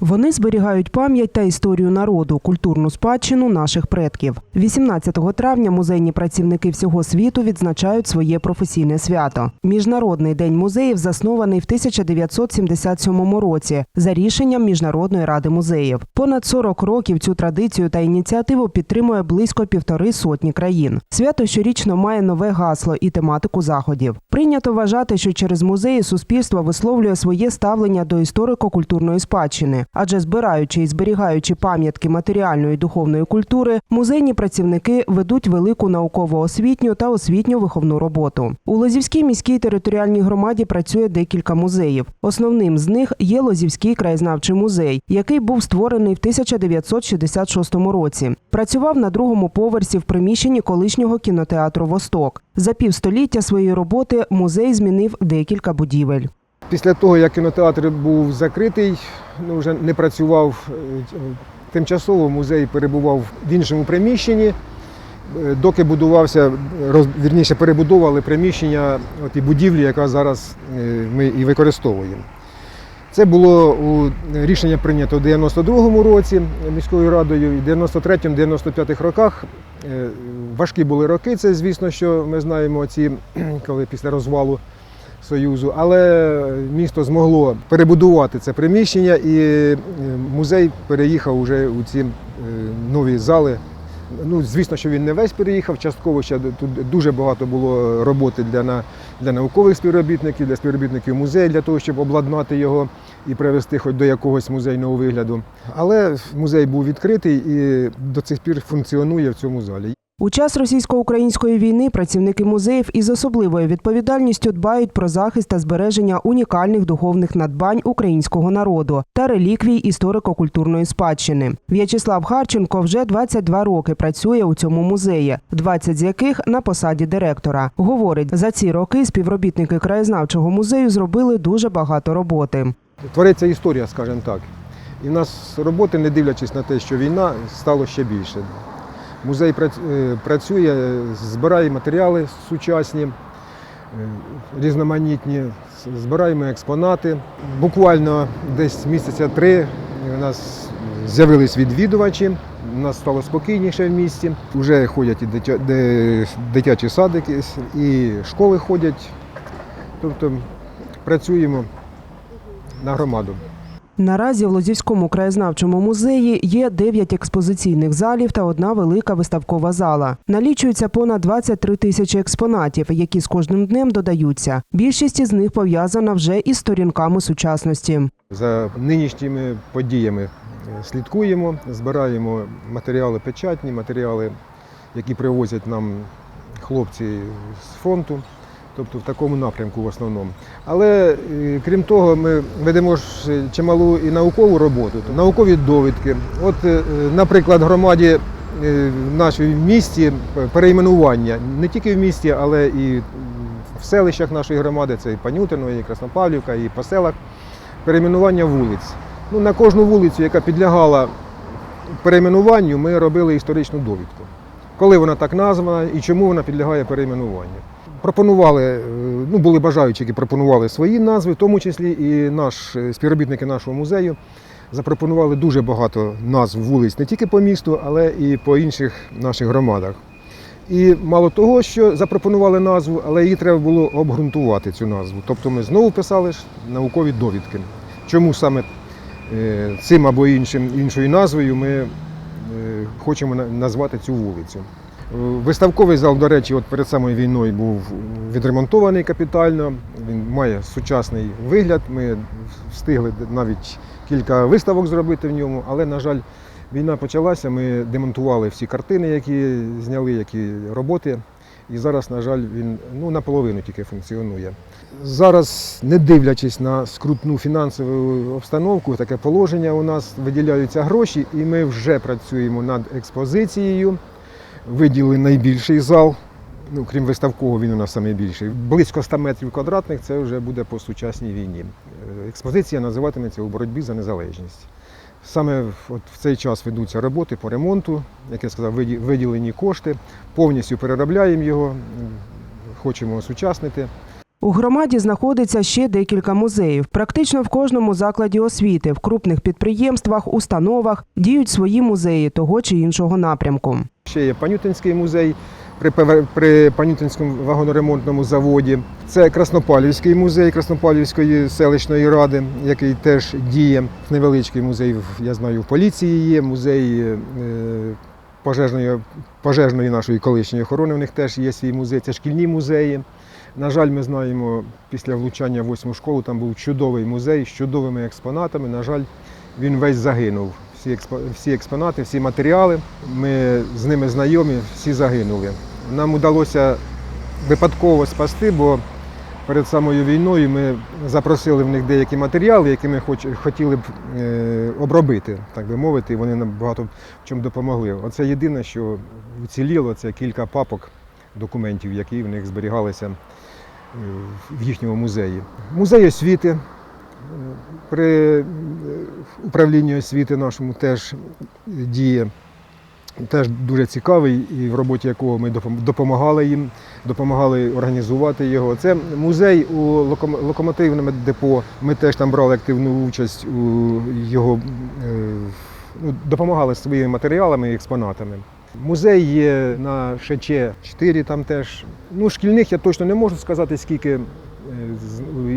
Вони зберігають пам'ять та історію народу, культурну спадщину наших предків. 18 травня музейні працівники всього світу відзначають своє професійне свято. Міжнародний день музеїв заснований в 1977 році за рішенням Міжнародної ради музеїв. Понад 40 років цю традицію та ініціативу підтримує близько півтори сотні країн. Свято щорічно має нове гасло і тематику заходів. Прийнято вважати, що через музеї суспільство висловлює своє ставлення до історико-культурної спадщини, адже збираючи і зберігаючи пам'ятки матеріальної і духовної культури, музейні працівники ведуть велику науково-освітню та освітньо-виховну роботу. У Лозівській міській територіальній громаді працює декілька музеїв. Основним з них є Лозівський краєзнавчий музей, який був створений в 1966 році. Працював на другому поверсі в приміщенні колишнього кінотеатру Восток. За півстоліття своєї роботи музей змінив декілька будівель. Після того, як кінотеатр був закритий, ну, вже не працював е, тимчасово, музей перебував в іншому приміщенні. Е, Доки будувався, вірніше перебудовували приміщення от і будівлі, яка зараз е, ми і використовуємо. Це було рішення прийнято в 92-му році міською радою, і в 93-95 роках. Важкі були роки, це звісно, що ми знаємо ці, коли після розвалу Союзу, але місто змогло перебудувати це приміщення, і е, музей переїхав уже у ці е, нові зали. Ну, звісно, що він не весь переїхав, частково ще тут дуже багато було роботи для, для наукових співробітників, для співробітників музею, для того, щоб обладнати його і привести хоч до якогось музейного вигляду. Але музей був відкритий і до цих пір функціонує в цьому залі. У час російсько-української війни працівники музеїв із особливою відповідальністю дбають про захист та збереження унікальних духовних надбань українського народу та реліквій історико-культурної спадщини. В'ячеслав Харченко вже 22 роки працює у цьому музеї, 20 з яких на посаді директора. Говорить, за ці роки співробітники краєзнавчого музею зробили дуже багато роботи. Твориться історія, скажімо так. І в нас роботи, не дивлячись на те, що війна, стало ще більше. Музей е, працює, збирає матеріали сучасні, е, різноманітні, збираємо експонати. Буквально десь місяця три у нас з'явились відвідувачі, у нас стало спокійніше в місті. Вже ходять і дитя- дитячі садики, і школи ходять. Тобто працюємо на громаду. Наразі в Лозівському краєзнавчому музеї є 9 експозиційних залів та одна велика виставкова зала. Налічується понад 23 тисячі експонатів, які з кожним днем додаються. Більшість із них пов'язана вже із сторінками сучасності. За нинішніми подіями е, слідкуємо, збираємо матеріали печатні, матеріали, які привозять нам хлопці з фронту, тобто в такому напрямку в основному. Але е, крім того, ми ведемо ж чималу і наукову роботу, наукові довідки. От, е, наприклад, громаді е, в нашій місті перейменування не тільки в місті, але і в селищах нашої громади, це і Панютино, і Краснопавлівка, і по селах перейменування вулиць. Ну, на кожну вулицю, яка підлягала перейменуванню, ми робили історичну довідку. Коли вона так названа і чому вона підлягає перейменуванню. Пропонували, е, ну були бажаючі, які пропонували свої назви, в тому числі і наш е, співробітники нашого музею запропонували дуже багато назв вулиць не тільки по місту, але і по інших наших громадах. І мало того, що запропонували назву, але її треба було обґрунтувати цю назву. Тобто ми знову писали ж наукові довідки. Чому саме е, цим або іншим, іншою назвою ми хочемо назвати цю вулицю. Виставковий зал, до речі, от перед самою війною був відремонтований капітально. Він має сучасний вигляд. Ми встигли навіть кілька виставок зробити в ньому, але, на жаль, війна почалася. Ми демонтували всі картини, які зняли, які роботи. І зараз, на жаль, він ну, наполовину тільки функціонує. Зараз, не дивлячись на скрутну фінансову обстановку, таке положення у нас виділяються гроші, і ми вже працюємо над експозицією. Виділили найбільший зал. Ну, крім виставкового, він у нас найбільший. Близько 100 метрів квадратних це вже буде по сучасній війні. Е, Експозиція називатиметься у боротьбі за незалежність. Саме от в цей час ведуться роботи по ремонту, як я сказав, виділені кошти, повністю переробляємо його, хочемо осучаснити. У громаді знаходиться ще декілька музеїв. Практично в кожному закладі освіти, в крупних підприємствах, установах діють свої музеї того чи іншого напрямку. Ще є Панютинський музей при, при Панютинському вагоноремонтному заводі. Це Краснопалівський музей Краснопалівської селищної ради, який теж діє. Невеличкий музей, я знаю, в поліції є, музей е, пожежної, пожежної нашої колишньої охорони. У них теж є свій музей, це шкільні музеї. На жаль, ми знаємо, після влучання в восьму школу там був чудовий музей з чудовими експонатами. На жаль, він весь загинув. Всі, експо- всі експонати, всі матеріали, ми з ними знайомі, всі загинули. Нам вдалося випадково спасти, бо перед самою війною ми запросили в них деякі матеріали, які ми хоч, хотіли б е, обробити, так би мовити, і вони нам багато в чому допомогли. Оце єдине, що уціліло, це кілька папок документів, які в них зберігалися е, в їхньому музеї. Музей освіти. При е, управлінні освіти нашому теж діє. Теж дуже цікавий, і в роботі якого ми допомагали їм, допомагали організувати його. Це музей у локомотивному депо. Ми теж там брали активну участь у його е, ну, допомагали своїми матеріалами і експонатами. Музей є на ШЧ 4 там теж. Ну, шкільних я точно не можу сказати, скільки е,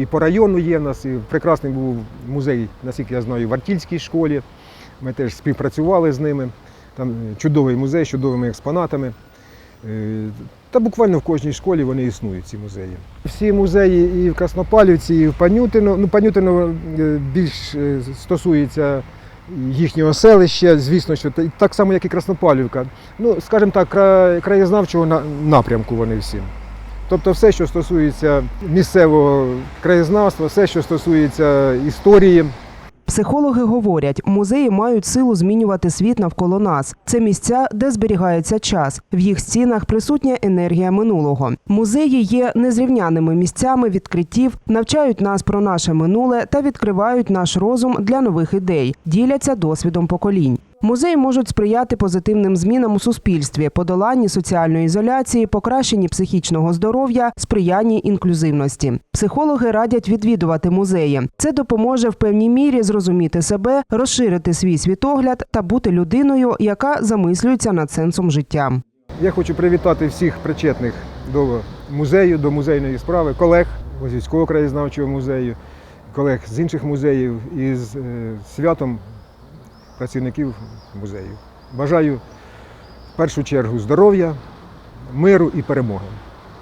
і по району є в нас. І прекрасний був музей, наскільки я знаю, в Артільській школі. Ми теж співпрацювали з ними. Там е, чудовий музей з чудовими експонатами. Е, Та буквально в кожній школі вони існують, ці музеї. Всі музеї і в Краснопалівці, і в Панютино. Ну, Панютино більш стосується їхнього селища, звісно, що так само, як і Краснопалівка. Ну, скажімо так, краєзнавчого напрямку вони всі. Тобто все, що стосується місцевого краєзнавства, все, що стосується історії, Психологи говорять, музеї мають силу змінювати світ навколо нас. Це місця, де зберігається час. В їх стінах присутня енергія минулого. Музеї є незрівняними місцями відкриттів, навчають нас про наше минуле та відкривають наш розум для нових ідей, діляться досвідом поколінь. Музеї можуть сприяти позитивним змінам у суспільстві, подоланні соціальної ізоляції, покращенні психічного здоров'я, сприянні інклюзивності. Психологи радять відвідувати музеї. Це допоможе в певній мірі зрозуміти себе, розширити свій світогляд та бути людиною, яка замислюється над сенсом життя. Я хочу привітати всіх причетних до музею, до музейної справи, колег з військового краєзнавчого музею, колег з інших музеїв і з е, святом працівників музею. Бажаю в першу чергу здоров'я, миру і перемоги.